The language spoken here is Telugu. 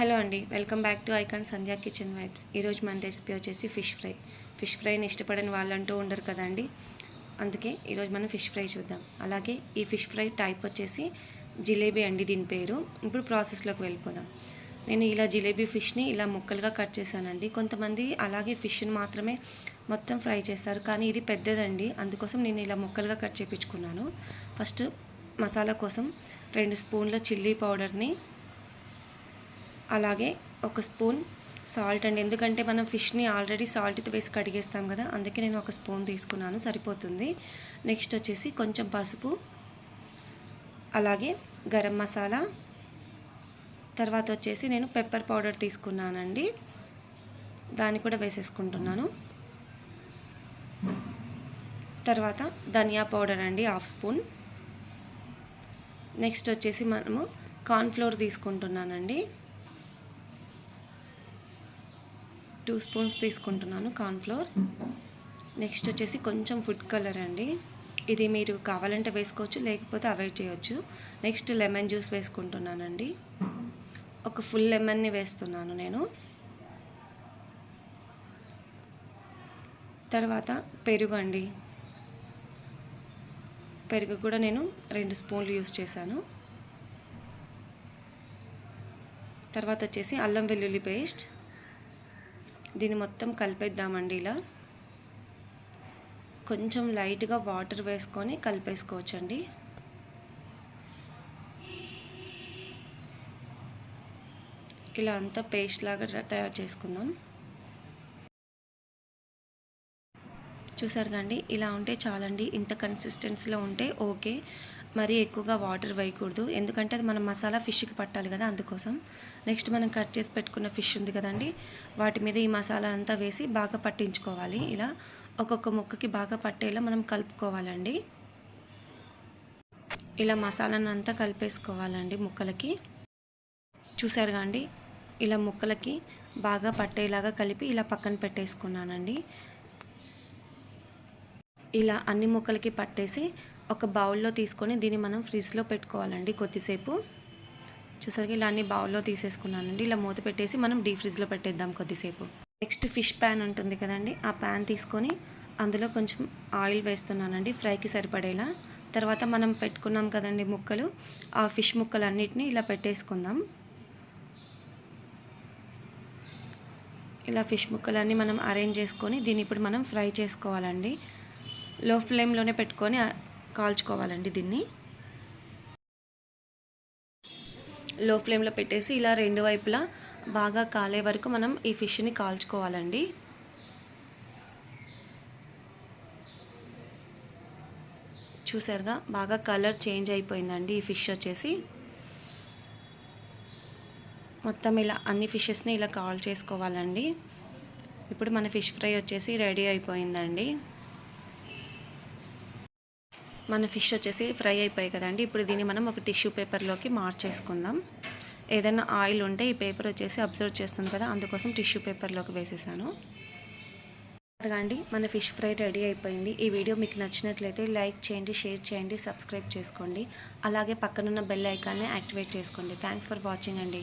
హలో అండి welcome back to icon Sandhya kitchen vibes. ఈరోజు మన రెసిపీ వచ్చేసి ఫిష్ ఫ్రై. ఫిష్ ఫ్రైని ఇష్టపడని వాళ్ళంటూ ఉండరు కదండి అందుకే ఈరోజు మనం ఫిష్ ఫ్రై చూద్దాం. అలాగే ఈ ఫిష్ ఫ్రై టైప్ వచ్చేసి జిలేబీ అండి దీని పేరు. ఇప్పుడు ప్రాసెస్లోకి వెళ్ళిపోదాం. నేను ఇలా జిలేబీ ఫిష్ని ఇలా ముక్కలుగా కట్ చేశానండి. కొంతమంది అలాగే ఫిష్ని మాత్రమే మొత్తం ఫ్రై చేస్తారు. కానీ ఇది పెద్దదండి. అందుకోసం నేను ఇలా ముక్కలుగా కట్ చేయించుకున్నాను ఫస్ట్ మసాలా కోసం రెండు స్పూన్ల చిల్లీ పౌడర్ని అలాగే ఒక స్పూన్ సాల్ట్ అండి. ఎందుకంటే మనం ఫిష్ని ఆల్రెడీ సాల్ట్తో వేసి కడిగేస్తాం కదా అందుకే నేను ఒక స్పూన్ తీసుకున్నాను సరిపోతుంది. నెక్స్ట్ వచ్చేసి కొంచెం పసుపు అలాగే గరం మసాలా తర్వాత వచ్చేసి నేను పెప్పర్ పౌడర్ తీసుకున్నానండి. దాన్ని కూడా వేసేసుకుంటున్నాను. తర్వాత ధనియా పౌడర్ అండి హాఫ్ స్పూన్. నెక్స్ట్ వచ్చేసి మనము కార్న్ఫ్లోర్ తీసుకుంటున్నానండి. టూ స్పూన్స్ తీసుకుంటున్నాను కార్న్ఫ్లోర్. నెక్స్ట్ వచ్చేసి కొంచెం ఫుడ్ కలర్ అండి. ఇది మీరు కావాలంటే వేసుకోవచ్చు లేకపోతే అవాయిడ్ చేయవచ్చు నెక్స్ట్ లెమన్ జ్యూస్ వేసుకుంటున్నానండి. ఒక ఫుల్ లెమన్ని వేస్తున్నాను నేను. తర్వాత పెరుగు అండి. పెరుగు కూడా నేను రెండు స్పూన్లు యూస్ చేశాను. తర్వాత వచ్చేసి అల్లం వెల్లుల్లి పేస్ట్. దీన్ని మొత్తం కలిపేద్దామండి ఇలా. కొంచెం లైట్గా వాటర్ వేసుకొని కలిపేసుకోవచ్చండి. ఇలా అంతా పేస్ట్ లాగా తయారు చేసుకుందాం. చూసారు కండి ఇలా ఉంటే చాలండి. ఇంత కన్సిస్టెన్సీలో ఉంటే ఓకే. మరీ ఎక్కువగా వాటర్ వేయకూడదు. ఎందుకంటే అది మనం మసాలా ఫిష్కి పట్టాలి కదా అందుకోసం. నెక్స్ట్ మనం కట్ చేసి పెట్టుకున్న ఫిష్ ఉంది కదండి వాటి మీద ఈ మసాలా అంతా వేసి బాగా పట్టించుకోవాలి. ఇలా ఒక్కొక్క ముక్కకి బాగా పట్టేలా మనం కలుపుకోవాలండి. ఇలా మసాలాను అంతా కలిపేసుకోవాలండి ముక్కలకి. చూసారు కాండి ఇలా ముక్కలకి బాగా పట్టేలాగా కలిపి ఇలా పక్కన పెట్టేసుకున్నానండి. ఇలా అన్ని ముక్కలకి పట్టేసి ఒక బౌల్లో తీసుకొని దీన్ని మనం ఫ్రిడ్జ్లో పెట్టుకోవాలండి కొద్దిసేపు. చూసరికి ఇలా అన్ని బౌల్లో తీసేసుకున్నానండి. ఇలా మూత పెట్టేసి మనం డీ ఫ్రిడ్జ్లో పెట్టేద్దాం కొద్దిసేపు. నెక్స్ట్ ఫిష్ ప్యాన్ ఉంటుంది కదండి ఆ ప్యాన్ తీసుకొని అందులో కొంచెం ఆయిల్ వేస్తున్నానండి ఫ్రైకి సరిపడేలా. తర్వాత మనం పెట్టుకున్నాం కదండి ముక్కలు ఆ ఫిష్ ముక్కలన్నిటిని ఇలా పెట్టేసుకుందాం. ఇలా ఫిష్ ముక్కలన్నీ మనం అరేంజ్ చేసుకొని దీన్ని ఇప్పుడు మనం ఫ్రై చేసుకోవాలండి. లో ఫ్లేమ్లోనే పెట్టుకొని కాల్చుకోవాలండి దీన్ని. లో ఫ్లేమ్లో పెట్టేసి ఇలా రెండు వైపులా బాగా కాలే వరకు మనం ఈ ఫిష్ని కాల్చుకోవాలండి. చూసారుగా బాగా కలర్ చేంజ్ అయిపోయిందండి ఈ ఫిష్ వచ్చేసి. మొత్తం ఇలా అన్ని ఫిషెస్ని ఇలా కాల్ చేసుకోవాలండి. ఇప్పుడు మన ఫిష్ ఫ్రై వచ్చేసి రెడీ అయిపోయిందండి. మన ఫిష్ వచ్చేసి ఫ్రై అయిపోయాయి కదండి. ఇప్పుడు దీన్ని మనం ఒక టిష్యూ పేపర్లోకి మార్చేసుకుందాం. ఏదైనా ఆయిల్ ఉంటే ఈ పేపర్ వచ్చేసి అబ్జర్వ్ చేస్తుంది కదా అందుకోసం టిష్యూ పేపర్లోకి వేసేసాను. అండి మన ఫిష్ ఫ్రై రెడీ అయిపోయింది. ఈ వీడియో మీకు నచ్చినట్లయితే లైక్ చేయండి షేర్ చేయండి సబ్స్క్రైబ్ చేసుకోండి. అలాగే పక్కనున్న బెల్ ఐకాన్ని యాక్టివేట్ చేసుకోండి. థ్యాంక్స్ ఫర్ వాచింగ్ అండి.